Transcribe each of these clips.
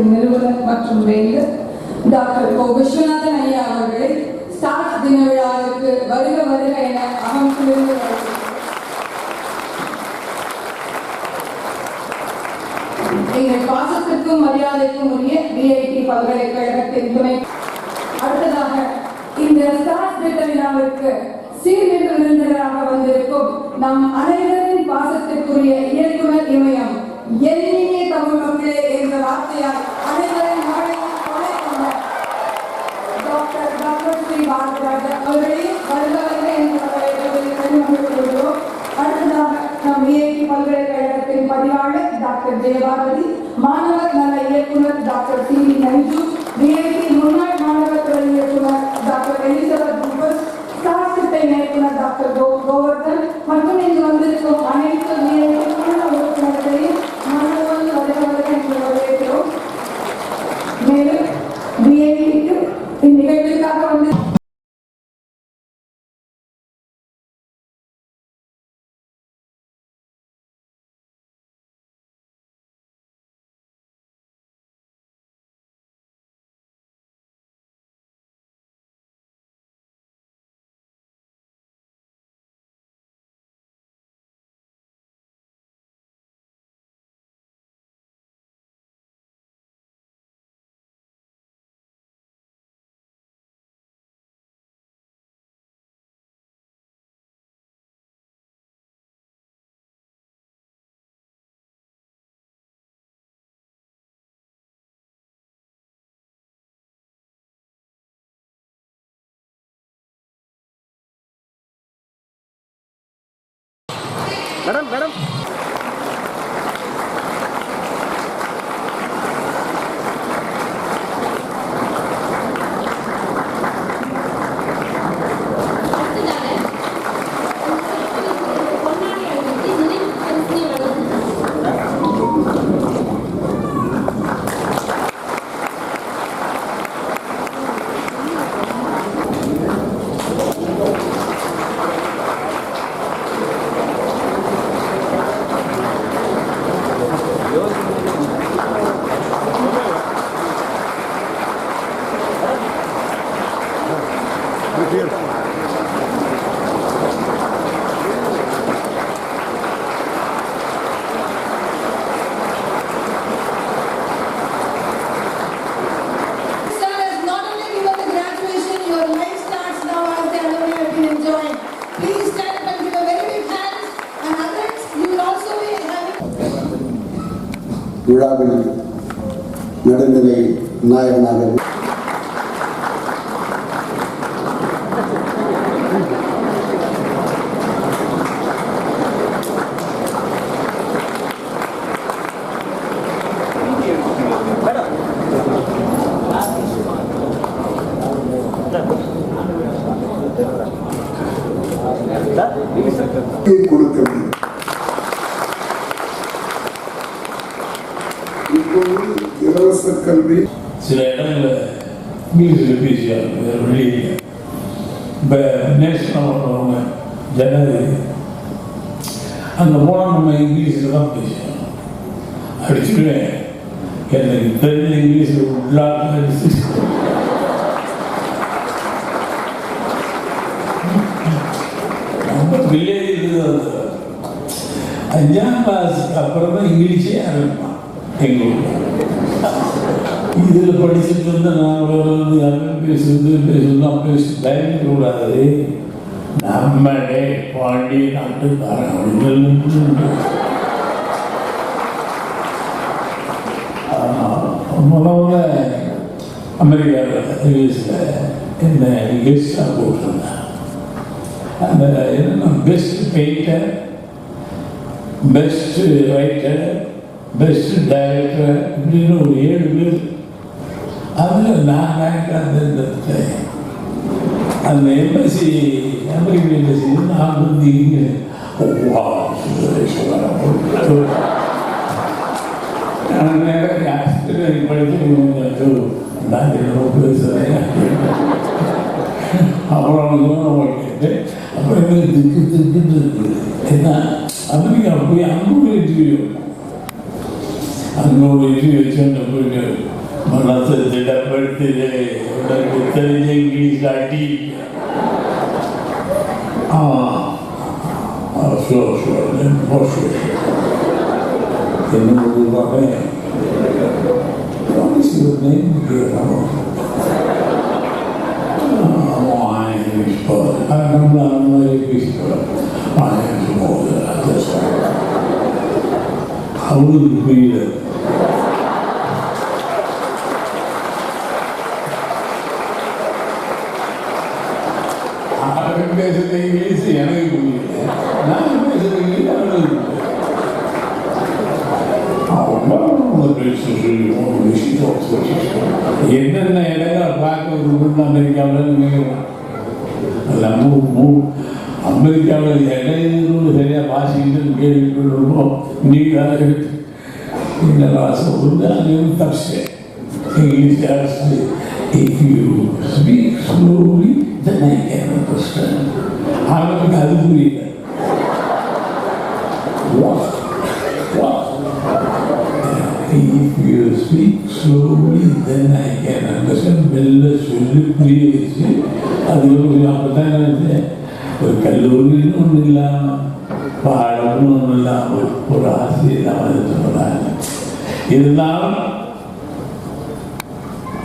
பல்கலைக்கழகத்தின் நிறுவனர் மற்றும் வேந்தர் டாக்டர் கோ விஸ்வநாதன் ஐயா அவர்களை ஸ்டார்ட் தின விழாவிற்கு வருக வருக என அமைப்பிலிருந்து எங்கள் பாசத்திற்கும் மரியாதைக்கும் உரிய விஐடி பல்கலைக்கழகத்தின் துணை. அடுத்ததாக இந்த ஸ்டார்ட் திட்ட விழாவிற்கு சீர்மிகு விருந்தினராக வந்திருக்கும் நம் அனைவரின் பாசத்திற்குரிய இயக்குனர் இமயம் எண்ணிய தமிழ் மக்களே என்ற வார்த்தையால் அனைவரின் வாழ்வில் கொலை கொண்ட டாக்டர் டாக்டர் ஸ்ரீ பாரதிராஜா அவர்களையும் வருக வருக என்ற வரவேற்பதில் கனிமொழி கொள்கிறோம் அடுத்ததாக நம் விஐடி பல்கலைக்கழகத்தின் பதிவாளர் டாக்டர் ஜெயபாரதி மாணவர் நல இயக்குனர் doctor C V Nanju VIT முன்னாள் மாணவர் துறை இயக்குனர் டாக்டர் எலிசபெத் புபஸ் ஸ்டார் திட்ட இயக்குனர் டாக்டர் கோவர்தன் மற்றும் இங்கு வந்திருக்கும் அனைத்து ম্যাডাম ম্যাডাম having. விழாவில் நடுநிலை நாயகனாக கொடுக்க வேண்டும். இப்போது இலவச கல்வி. சில இடங்களில் இங்கிலீஷில் பேசியாங்க வேறு வழி இல்லை. இப்போ நேஷனல் பண்ணுறவங்க ஜனாதிபதி அங்கே போனால் நம்ம இங்கிலீஷில் தான் பேசுவோம் அடிச்சுடுவேன் எனக்கு தெரிஞ்ச இங்கிலீஷில் உள்ளாக அடிச்சு ரொம்ப வில்லேஜ் அஞ்சாம் கிளாஸுக்கு அப்புறம் தான் இங்கிலீஷே ஆரம்பிப்பான் எங்களுக்கு இதில் படிச்சுட்டு வந்து நாங்கள் வந்து யாரும் பேசுறது பேசுறது பேசி பயங்கக்கூடாது நம்மளே பாண்டி நாட்டுக்காரன் அப்படின்னு முதல்ல அமெரிக்காவில் யூஎஸில் என்ன கெஸ்டாக போட்டிருந்தேன் அந்த என்னென்ன best painter best writer best director இப்படின்னு ஒரு ஏழு பேர் அதில் நான் ரேங்காக தேர்ந்தெடுத்தேன் அந்த எம்பசி அமெரிக்க எம்பசி நான் வந்து இங்கே வா, நான் படித்து நான் என்னமோ பேசுகிறேன் அவ்வளோ தூரம் ஓட்டிட்டு அப்புறம் எனக்கு திக்கு திக்குன்னு இருக்குது ஏன்னா அமெரிக்கா போய் அங்கே ஒரு இன்டர்வியூ அங்கே ஒரு இன்டர்வியூ வச்சு போயிட்டு மனசை திடப்படுத்துது உனக்கு தெரிஞ்ச இங்கிலீஷ் அடி ஆ ஷோ ஷோ ஷோ என்ன சொல்லுவாங்க What is your name here? Right. How will it be that? அவன் பேசுறது இங்கிலீஷ் எனக்கு புரியல நான் பேசுறது இங்கிலீஷ் அவனுக்கு புரியல என்னென்ன இடங்களை பார்க்கறதுக்கு அமெரிக்காவில் நம்ம அமெரிக்காவில் இடையூறு சரியாக வாசிக்கிட்டு கேள்விப்பட்டிருக்கோம் நீங்கள் இந்த வாசம் வந்து அங்கேயும் தப்பு இங்கிலீஷ் ஜாஸ்தி if you speak slowly then I can understand அவனுக்கு அது புரியல. If you speak slowly, then I can understand. மெல்ல சொல்லி புரிய வச்சு அது ஒரு அப்பதான் நினைச்சேன் ஒரு கல்லூரின்னு ஒன்றும் இல்லாமல் பாடம்னு ஒன்றும் இல்லாமல் ஒரு ஆசிரியர் வந்து சொல்கிறாங்க இருந்தாலும்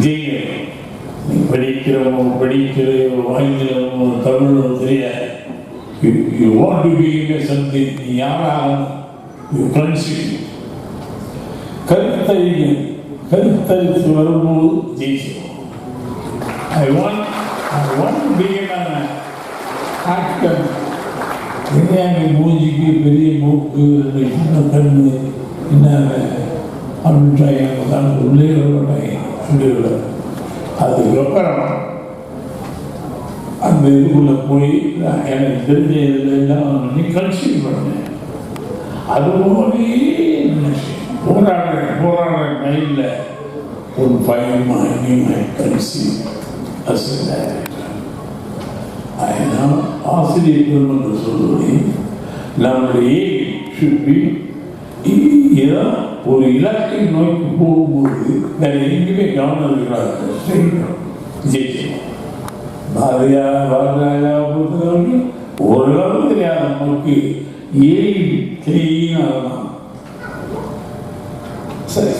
ஜெயம் நீ படிக்கிறவோ படிக்கிறவோ ஆங்கிலமோ தமிழோ தெரியாது you want to be something நீ யாராலும் யூ கன்சிடர் கருத்தறிவு கருத்தரித்து வரும்போது ஜெயிச்சிடும் I want I want be actor மூஞ்சிக்கு பெரிய மூக்கு சின்ன கண்ணு என்ன அப்படின்ட்டாங்க தான் உள்ளே வரமாட்டாங்க சொல்லி அதுக்கப்புறம் அந்த இதுக்குள்ளே போய் நான் எனக்கு தெரிஞ்ச இதில் எல்லாம் நீ கன்சீவ் பண்ணேன் அது போலவே போராடுறேன் போராடுற மைண்டில் ஒரு பயமாக மை கன்சீவ் அதனால் ஆசிரியர்கள் என்று சொல்வதை நம்முடைய ஷுட் பி ஏதோ ஒரு இலக்கை நோக்கி போகும்போது வேற எங்கேயுமே கவனம் இருக்கிறாங்க பாரதியார் பாரதிராஜா பொறுத்தவரைக்கும் ஓரளவு நமக்கு ஏழு கிளீன் சரி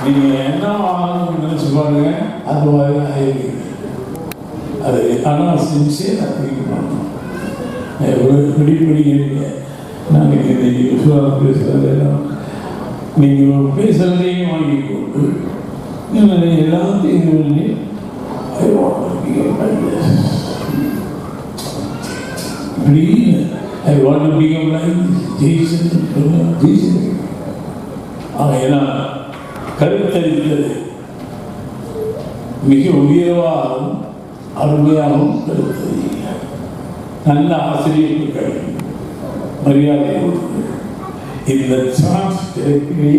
முன்னுக்கு நீங்க என்ன ஆகணும்னு நினைச்சு பாருங்க அது மாதிரி ஆகிருக்கு அது ஆனால் சின்சியர் அதிகம் பண்ணணும் எவ்வளோ பிடி பிடிக்கிறீங்க நாளைக்கு இன்னைக்கு விஸ்வாசம் பேசுகிறதெல்லாம் நீங்கள் பேசுகிறதையும் வாங்கி கொண்டு நீங்கள் எல்லாத்தையும் இது பண்ணி I want to be a business. இப்படின்னு I want to become like Jason. Jason. ஆகையினால் கருத்தறிந்தது மிக உயர்வாகவும் அருமையாகவும் கருத்தறிய நல்ல ஆசிரியர்கள் மரியாதை இந்த சான்ஸ் கிடைக்கவே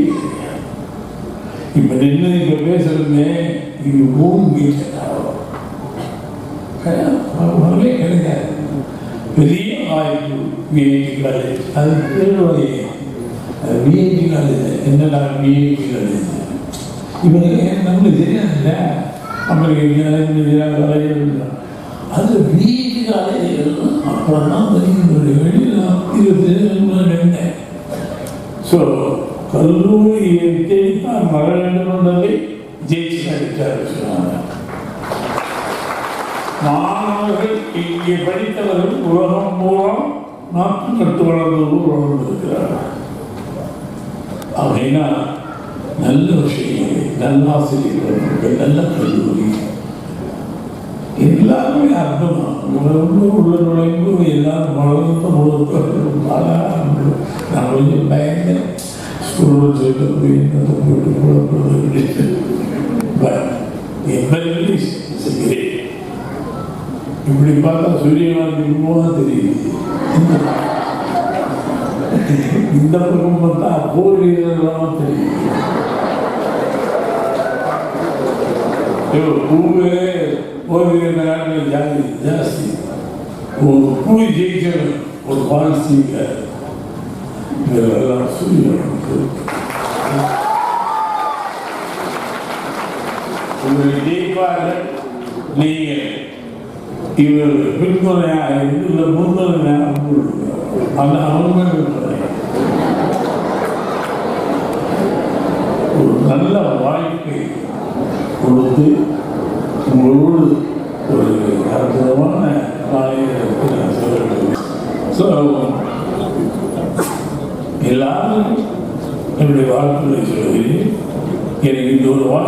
இப்ப நின்று இப்ப பேசுறதுமே இது பூமி வரவே கிடையாது. பெரிய வாய்ப்பு விஐடி காலேஜ் அது பேருடைய விஐடி காலேஜ் என்னடா விஐடி காலேஜ் இவங்க நம்மளுக்கு தெரியாதுல்ல அமெரிக்கா அது விஐடி காலேஜ் அப்புறம் வெளியில் இருபத்தி ரெண்டு ஸோ கல்லூரியை தேடித்தான் வர ஜெயிச்சு நடித்தார் சொன்னாங்க மாணவர்கள் இங்கே படித்தவர்கள் உலகம் மூலம் நாட்டு கட்டு வளர்ந்தவர்கள் வளர்ந்திருக்கிறார்கள் அப்படின்னா நல்ல விஷயம். நல்லாசிரியர்கள் நல்ல கல்லூரி எல்லாருமே அர்த்தம் உணர்வு உள்ள நுழைவு எல்லாரும் வளர்ந்த முழுக்க நான் கொஞ்சம் பயந்தேன் ஸ்கூலில் சேர்த்து போய் என்னத்தை போட்டு போடப்படுறது பட் எவ்வளவு செய்கிறேன் இப்படி பார்த்தா சூரியனாக்கு போனா தெரியுது இந்த பக்கம் பார்த்தா போர் வீரர்களாக தெரியுது ஐயோ, பூவே ஒரு இந்த ஜாதி ஜாஸ்தி ஒரு புலி ஜெயிச்ச ஒரு பாலிசிங்க இதெல்லாம் சொல்லி உங்களை ஜெயிப்பார்கள் நீங்கள் இவர் பின்துணையாக இருந்து முன்னுரையாக அந்த அவங்க ஒரு நல்ல வாய்ப்பு கொடுத்து உங்களோடு ஒரு அற்புதமான நாயகத்தை ஸோ எல்லாரும் என்னுடைய வாழ்த்துக்களை சொல்கிறேன். எனக்கு இந்த ஒரு வாழ்க்கை